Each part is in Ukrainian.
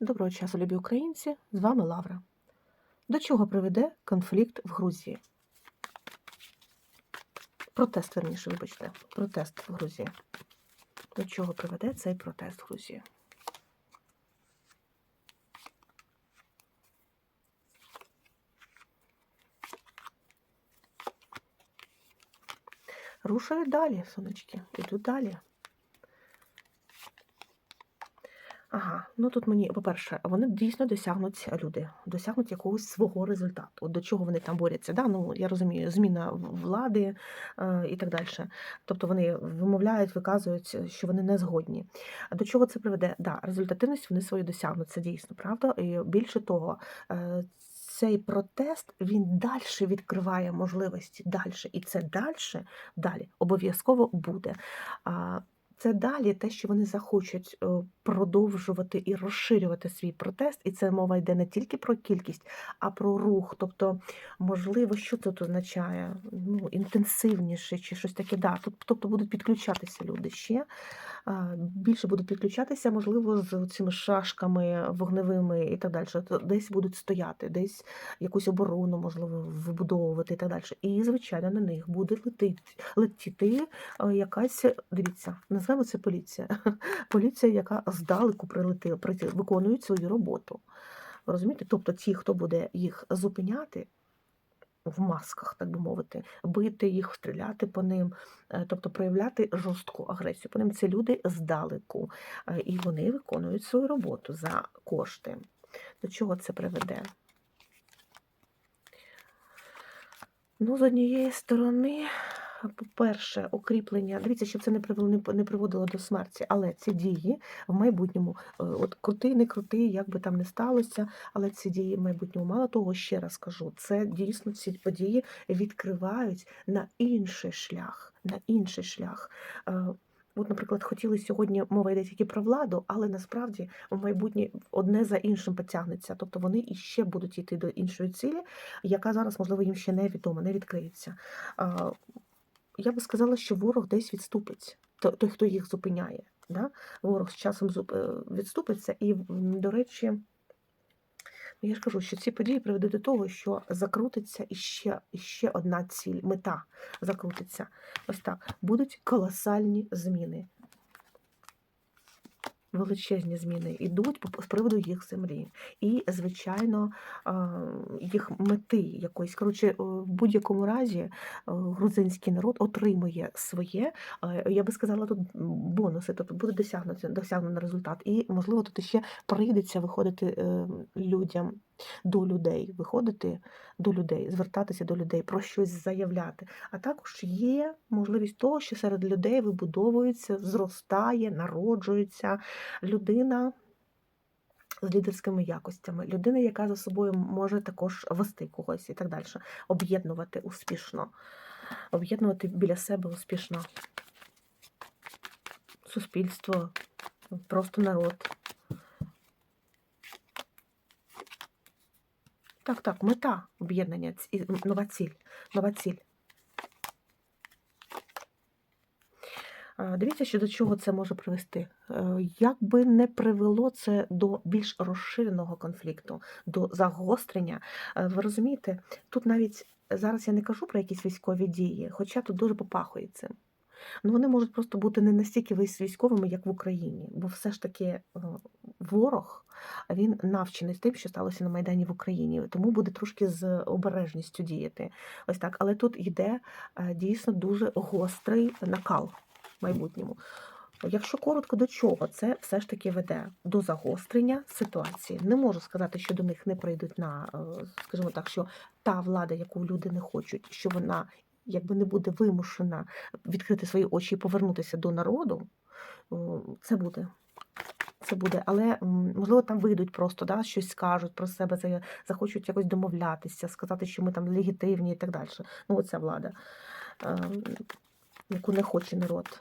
Доброго часу, любі українці! З вами Лавра. До чого приведе конфлікт в Грузії? Протест, верніше, вибачте. Протест в Грузії. До чого приведе цей протест в Грузії? Рушаю далі, сонечки. Іду далі. Ага, ну тут мені, по-перше, вони дійсно досягнуть люди, досягнуть якогось свого результату. От до чого вони там борються. Да? Ну, я розумію, зміна влади е, і так далі. Тобто вони вимовляють, виказують, що вони не згодні. А До чого це приведе? Да, результативність вони свою досягнуть, це дійсно правда. І більше того, е, цей протест він далі відкриває можливості далі. І це далі, далі обов'язково буде. Це далі те, що вони захочуть е, продовжувати і розширювати свій протест, і це мова йде не тільки про кількість, а про рух. Тобто, можливо, що тут означає? Ну, інтенсивніше чи щось таке. Да, тут, тобто будуть підключатися люди ще. Більше будуть підключатися, можливо, з цими шашками вогневими і так далі. Десь будуть стояти, десь якусь оборону, можливо, вибудовувати і так далі. І, звичайно, на них буде летити, летіти е, якась, дивіться, називаємо це поліція. Поліція, яка здалеку прилетила, прилетіла, виконують свою роботу. Розумієте? Тобто ті, хто буде їх зупиняти в масках, так би мовити, бити їх, стріляти по ним, е, тобто проявляти жорстку агресію по ним, це люди здалеку. Е, І вони виконують свою роботу за кошти. До чого це приведе? Ну, з однієї сторони, по-перше, укріплення. Дивіться, щоб це не приводило до смерті, але ці дії в майбутньому, е, от крутий, не крутий, як би там не сталося, але ці дії в майбутньому, мало того, ще раз кажу, це дійсно ці події відкривають на інший шлях, на інший шлях. Е, От, наприклад, хотіли сьогодні мова йде тільки про владу, але насправді в майбутнє одне за іншим потягнеться. Тобто вони іще будуть йти до іншої цілі, яка зараз, можливо, їм ще не відома, не відкриється. Я би сказала, що ворог десь відступить, то- той, хто їх зупиняє. Да? Ворог з часом е, відступиться, і, до речі, ну, я ж кажу, що ці події приведуть до того, що закрутиться іще, іще одна ціль, мета закрутиться. Ось так. Будуть колосальні зміни. Величезні зміни йдуть з приводу їх землі. І, звичайно, їх мети якоїсь. Коротше, е, в будь-якому разі е, грузинський народ отримує своє, я би сказала, тут бонуси, тобто буде досягнути досягнено результат. І, можливо, тут ще прийдеться виходити е, людям до людей, виходити до людей, звертатися до людей, про щось заявляти. А також є можливість того, що серед людей вибудовується, зростає, народжується людина з лідерськими якостями, людина, яка за собою може також вести когось і так далі, об'єднувати успішно, об'єднувати біля себе успішно суспільство, просто народ. Так, так, мета об'єднання, нова ціль, нова ціль. Дивіться, що до чого це може привести. Е, Як би не привело це до більш розширеного конфлікту, до загострення. Е, Ви розумієте, тут навіть зараз я не кажу про якісь військові дії, хоча тут дуже попахує цим. Ну, вони можуть просто бути не настільки військ- військовими, як в Україні, бо все ж таки е, ворог він навчений з тим, що сталося на Майдані в Україні, тому буде трошки з обережністю діяти. Ось так. Але тут йде е, дійсно дуже гострий накал в майбутньому. Якщо коротко до чого, це все ж таки веде до загострення ситуації. Не можу сказати, що до них не прийдуть на, е, скажімо так, що та влада, яку люди не хочуть, що вона якби не буде вимушена відкрити свої очі і повернутися до народу, це буде. Це буде, але можливо там вийдуть просто, да, щось скажуть про себе, захочуть якось домовлятися, сказати, що ми там легітимні і так далі. Ну, оця влада, е, яку не хоче народ.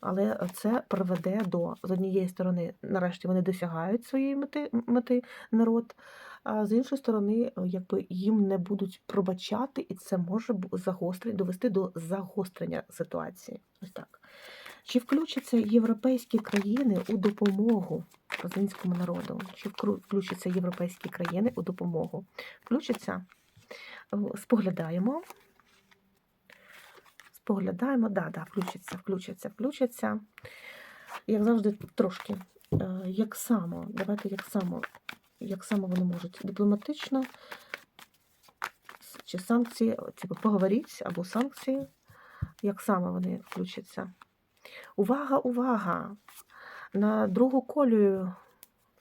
Але це приведе до, з однієї сторони, нарешті вони досягають своєї мети, мети народ, а з іншої сторони, якби їм не будуть пробачати, і це може загострити, довести до загострення ситуації. Ось так. Чи включаться європейські країни у допомогу грузинському народу? Чи включаться європейські країни у допомогу? Включаться? Споглядаємо. Споглядаємо, да, да, включаться, включаться, включаться. Як завжди, трошки. Е, Як само, давайте як само, як само вони можуть дипломатично чи санкції, типу поговоріть або санкції, як саме вони включаться. Увага, увага! На другу колію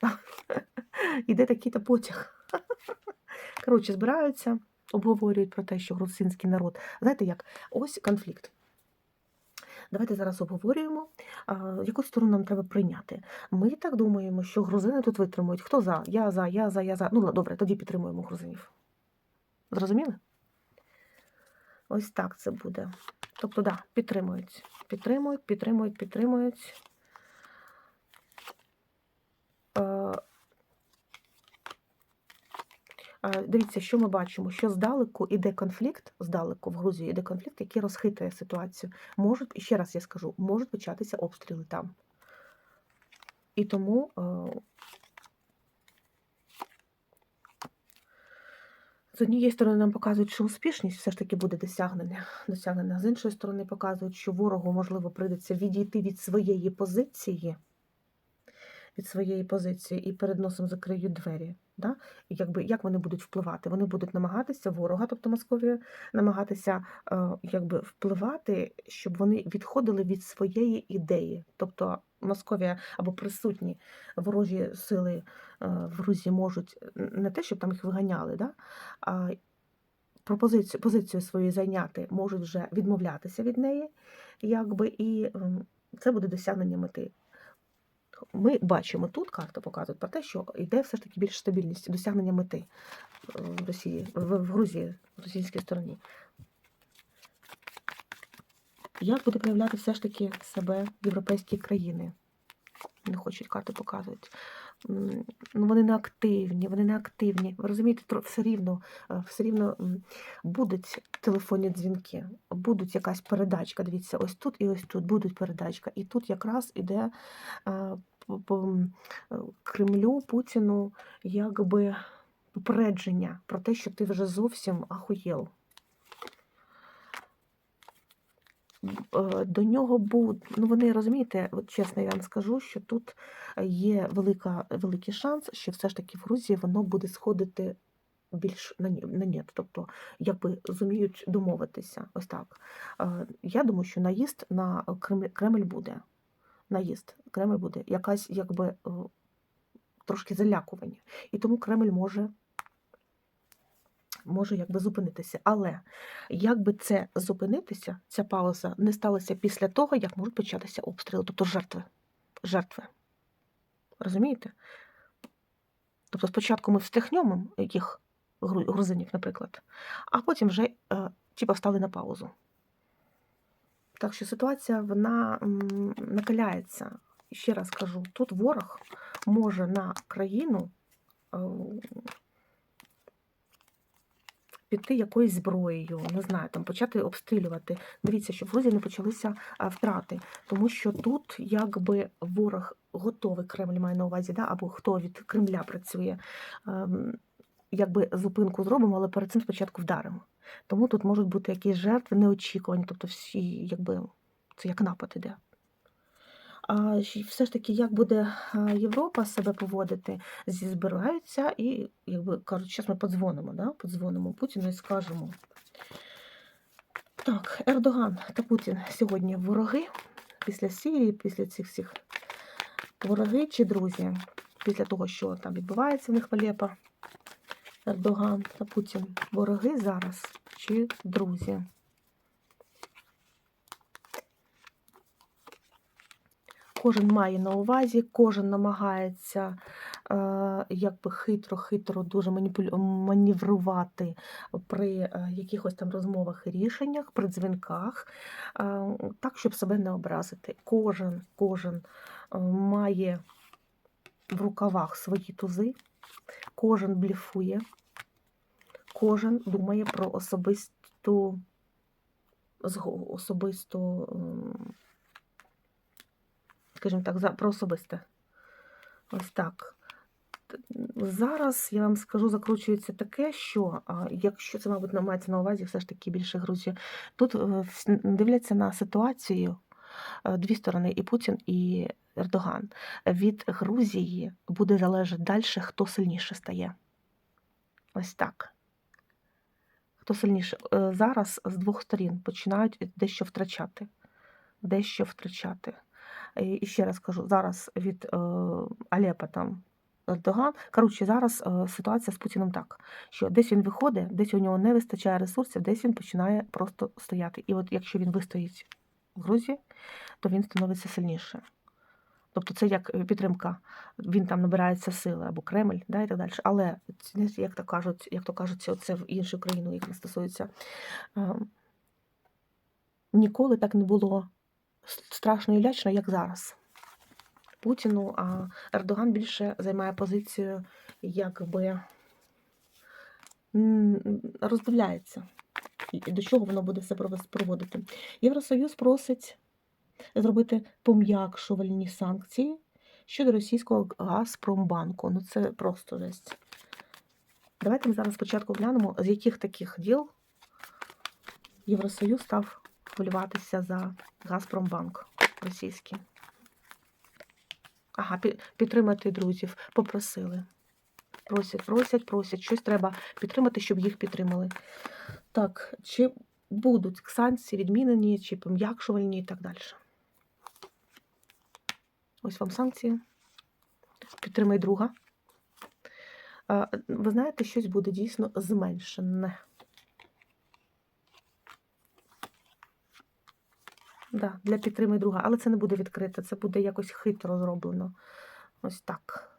іде такий-то потяг. Коротше, збираються, обговорюють про те, що грузинський народ. Знаєте як? Ось конфлікт. Давайте зараз обговорюємо, яку сторону нам треба прийняти. Ми так думаємо, що грузини тут витримують. Хто за? Я за, я за, я за. Ну, добре, тоді підтримуємо грузинів. Зрозуміли? Ось так це буде. Тобто, да, підтримують. Підтримують, підтримують, підтримують. Е, е, Дивіться, що ми бачимо, що здалеку іде конфлікт, здалеку в Грузії іде конфлікт, який розхитує ситуацію. Можуть, і ще раз я скажу, можуть початися обстріли там. І тому з однієї сторони нам показують, що успішність все ж таки буде досягнена, досягнена. З іншої сторони, показують, що ворогу, можливо, прийдеться відійти від своєї позиції, від своєї позиції і перед носом закриють двері. Да? І якби, як вони будуть впливати? Вони будуть намагатися ворога, тобто Московія, намагатися е, якби, впливати, щоб вони відходили від своєї ідеї. Тобто Московія або присутні ворожі сили е, в Грузії можуть не те, щоб там їх виганяли, да? а пропозицію, позицію свою зайняти, можуть вже відмовлятися від неї, якби, і ем, це буде досягнення мети. Ми бачимо тут, карта показує про те, що йде все ж таки більш стабільність, досягнення мети е, в Росії, в, Грузії, в російській стороні. Як буде проявляти все ж таки себе європейські країни? Не хочуть карти показують. Ну, вони не активні, вони не активні. Ви розумієте, все рівно, е, все рівно будуть телефонні дзвінки, будуть якась передачка. Дивіться, ось тут і ось тут будуть передачка. І тут якраз іде е, по, Кремлю, Путіну, якби попередження про те, що ти вже зовсім ахуєл. Е, До нього будуть, ну вони розумієте, от чесно я вам скажу, що тут є велика, великий шанс, що все ж таки в Грузії воно буде сходити більш на на ні. Тобто, якби зуміють домовитися. Ось так. Е, Я думаю, що наїзд на Кремль, Кремль буде. Наїзд Кремль буде якась якби е, трошки залякування. І тому Кремль може. Може якби зупинитися. Але якби це зупинитися, ця пауза не сталася після того, як можуть початися обстріли, тобто жертви. Жертви. Розумієте? Тобто спочатку ми встряхнемо їх, грузинів, наприклад, а потім вже е, типа стали на паузу. Так що ситуація вона м, накаляється. Ще раз кажу, тут ворог може на країну е, піти якоюсь зброєю, не знаю, там почати обстрілювати. Дивіться, що в Грузії не почалися втрати, тому що тут якби ворог готовий, Кремль має на увазі, да, або хто від Кремля працює, ем, якби зупинку зробимо, але перед цим спочатку вдаримо. Тому тут можуть бути якісь жертви неочікувані, тобто всі, якби це як напад іде. Все ж таки, як буде Європа себе поводити, збираються і, якби кажуть, зараз ми подзвонимо, да? подзвонимо Путіну і скажемо. Так, Ердоган та Путін сьогодні вороги після Сирії, після цих всіх вороги чи друзі, після того, що там відбувається в них в Алепо. Ердоган та Путін вороги зараз чи друзі? Кожен має на увазі, кожен намагається е, якби хитро-хитро дуже маніпулю... маневрувати при е, якихось там розмовах і рішеннях, при дзвінках, е, так, щоб себе не образити. Кожен, кожен е, має в рукавах свої тузи, кожен бліфує, кожен думає про особисту, особисту ем, скажімо так, про особисте. Ось так. Зараз я вам скажу, закручується таке, що якщо це, мабуть, мається на увазі все ж таки більше Грузії, тут е, дивляться на ситуацію е, дві сторони, і Путін, і Ердоган. Від Грузії буде залежати далі, хто сильніше стає. Ось так. Хто сильніше? Е, Зараз з двох сторін починають дещо втрачати. Дещо втрачати. І і ще раз кажу, зараз від е, Алепа там Ердоган. Коротше, зараз е, ситуація з Путіном так, що десь він виходить, десь у нього не вистачає ресурсів, десь він починає просто стояти. І от якщо він вистоїть в Грузії, то він становиться сильніше. Тобто це як е, підтримка, він там набирається сили або Кремль, да, і так далі. Але як то кажуть, як то кажуть, це в іншу країну, як не стосується. е, Ніколи так не було страшно і лячно, як зараз. Путіну, а Ердоган більше займає позицію, якби роздивляється, до чого воно буде все проводити. Євросоюз просить зробити пом'якшувальні санкції щодо російського Газпромбанку. Ну це просто жесть. Давайте ми зараз спочатку глянемо, з яких таких діл Євросоюз став хвилюватися за Газпромбанк російський. Ага, підтримати друзів. Попросили. Просять, просять, просять. Щось треба підтримати, щоб їх підтримали. Так, чи будуть санкції відмінені, чи пом'якшувальні і так далі. Ось вам санкції. Підтримай друга. Ви знаєте, щось буде дійсно зменшене. Да, для підтримай друга, але це не буде відкрите, це буде якось хитро зроблено. Ось так.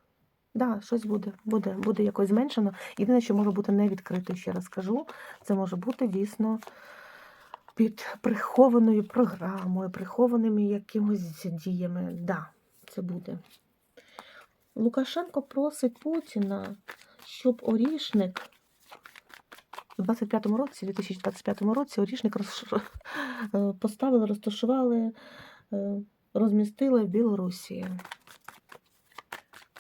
Да, щось буде, буде, буде якось зменшено. Єдине, що може бути не відкрито, ще раз кажу, це може бути дійсно під прихованою програмою, прихованими якимось діями. Да, це буде. Лукашенко просить Путіна, щоб орішник у 25-му році, 2025 році, орішник роз... е, поставили, розташували, е, розмістили в Білорусі.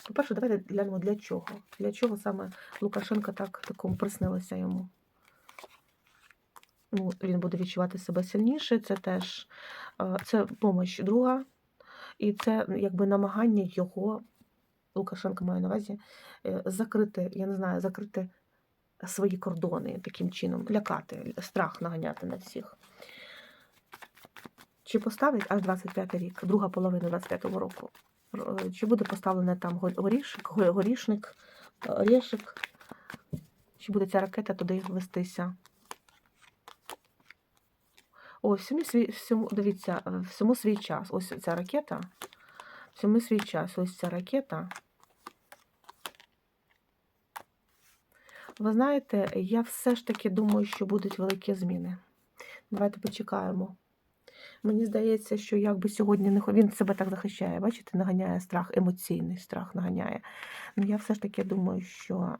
По-перше, давайте глянемо для чого. Для чого саме Лукашенко так такому приснилося йому. Ну, він буде відчувати себе сильніше, це теж е, це помощь друга, і це якби намагання його, Лукашенко має на увазі, закрити, я не знаю, закрити свої кордони таким чином, лякати, страх наганяти на всіх. Чи поставить аж 25 рік, друга половина 25-го року? Чи буде поставлене там го- горішик, горішник, е, орешик? Чи буде ця ракета туди вестися? Ось всьому свій, всьому, дивіться, е, всьому свій час. Ось ця ракета. Всьому свій час. Ось ця ракета. Ви знаєте, я все ж таки думаю, що будуть великі зміни. Давайте почекаємо. Мені здається, що якби сьогодні не він себе так захищає, бачите, наганяє страх, емоційний страх наганяє. Ну я все ж таки думаю, що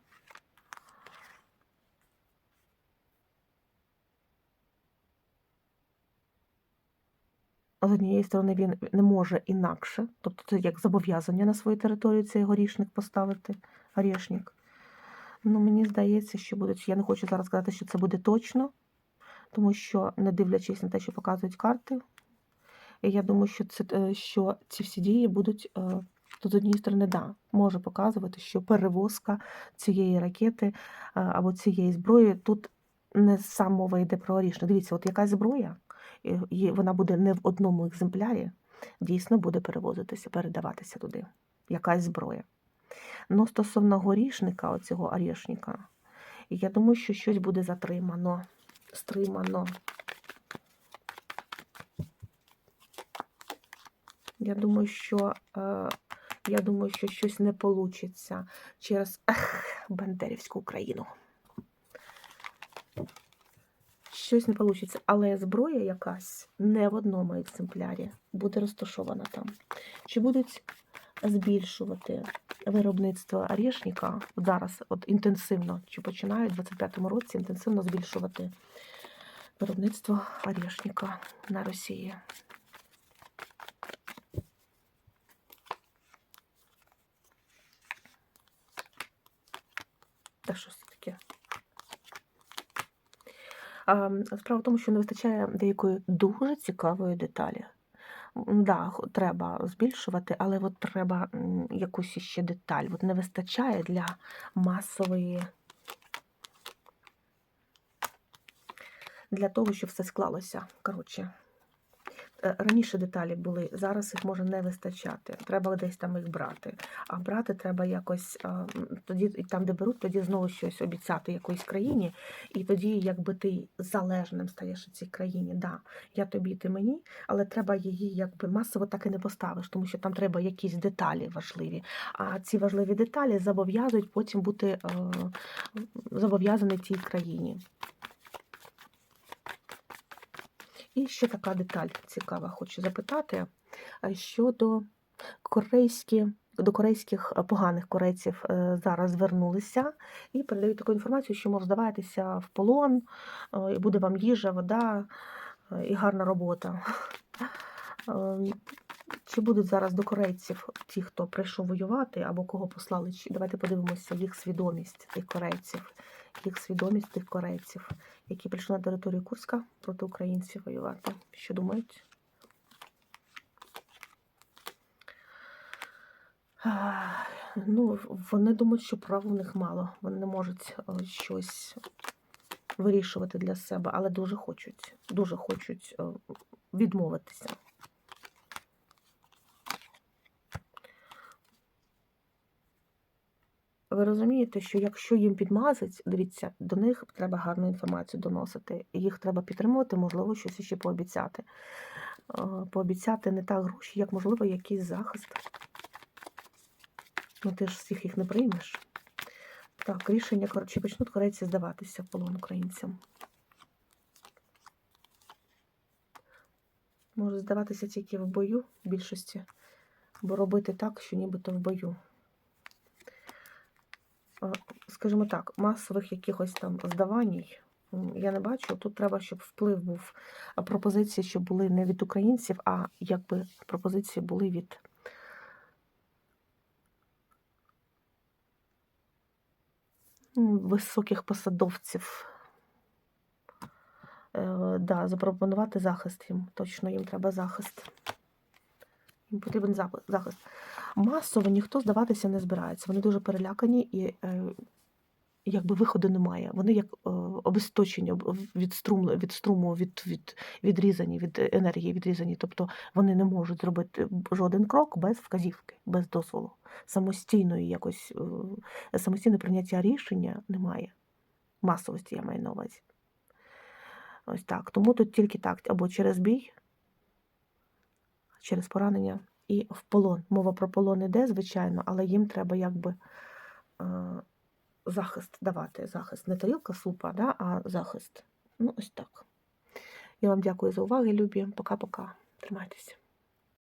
з однієї сторони він не може інакше, тобто це як зобов'язання на свою територію цей горішник поставити, горішник. Ну, мені здається, що будуть. Я не хочу зараз сказати, що це буде точно, тому що, не дивлячись на те, що показують карти, я думаю, що це е, що ці всі дії будуть. е, Тут з однієї сторони, да, може показувати, що перевозка цієї ракети е, або цієї зброї тут не сам мова йде про орішник. Дивіться, от якась зброя, і вона буде не в одному екземплярі, дійсно буде перевозитися, передаватися туди. Якась зброя. Ну, стосовно горішника, оцього орешника, я думаю, що щось буде затримано. Стримано. Я думаю, що е, я думаю, що щось не вийде через ех, Бандерівську Україну. Щось не вийде, але зброя якась не в одному екземплярі буде розташована там. Чи будуть збільшувати виробництво орешника зараз от інтенсивно, чи починають в 25-му році інтенсивно збільшувати виробництво орешника на Росії. Та щось таке. Справа в тому, що не вистачає деякої дуже цікавої деталі. Да, треба збільшувати, але от треба якусь іще деталь. От не вистачає для масової, для того, щоб все склалося. Коротше, раніше деталі були, зараз їх може не вистачати. Треба десь там їх брати. А брати треба якось тоді, і там, де беруть, тоді знову щось обіцяти якоїсь країні, і тоді, якби ти залежним стаєш у цій країні. Да, я тобі, ти мені, але треба її якби масово так і не поставиш, тому що там треба якісь деталі важливі. А ці важливі деталі зобов'язують потім бути е, зобов'язані тій країні. І ще така деталь цікава, хочу запитати щодо корейські, до корейських поганих корейців е, зараз звернулися і передають таку інформацію, що мов здавайтеся в полон, е, і буде вам їжа, вода е, і гарна робота. Чи будуть зараз до корейців ті, хто прийшов воювати, або кого послали? Давайте подивимося їх свідомість тих корейців, їх свідомість тих корейців, які прийшли на територію Курська проти українців воювати. Що думають? Ну, вони думають, що прав у них мало. Вони не можуть е, щось вирішувати для себе, але дуже хочуть, дуже хочуть е, відмовитися. Ви розумієте, що якщо їм підмазать, дивіться, до них треба гарну інформацію доносити. Їх треба підтримувати, можливо, щось ще пообіцяти. Пообіцяти не так гроші, як, можливо, якийсь захист. Ну, ти ж всіх їх не приймеш. Так, рішення, кор- чи почнуть корейці здаватися в полон українцям. Може здаватися тільки в бою в більшості, бо робити так, що нібито в бою. Е, Скажімо так, масових якихось там здаваній я не бачу. Тут треба, щоб вплив був пропозиції, щоб були не від українців, а якби пропозиції були від високих посадовців. Е, да, запропонувати захист їм. Точно їм треба захист. Їм потрібен захист. Масово ніхто здаватися не збирається. Вони дуже перелякані і е, якби виходу немає. Вони як е, обесточені від струму, від струму від, від, відрізані, від енергії відрізані. Тобто вони не можуть зробити жоден крок без вказівки, без дозволу. Самостійної якось е, самостійне прийняття рішення немає. Масовості я маю на увазі. Ось так. Тому тут тільки так, або через бій, через поранення і в полон. Мова про полон іде, звичайно, але їм треба якби е, захист давати. Захист. Не тарілка супа, да, а захист. Ну, ось так. Я вам дякую за увагу, любі. Пока-пока. Тримайтеся.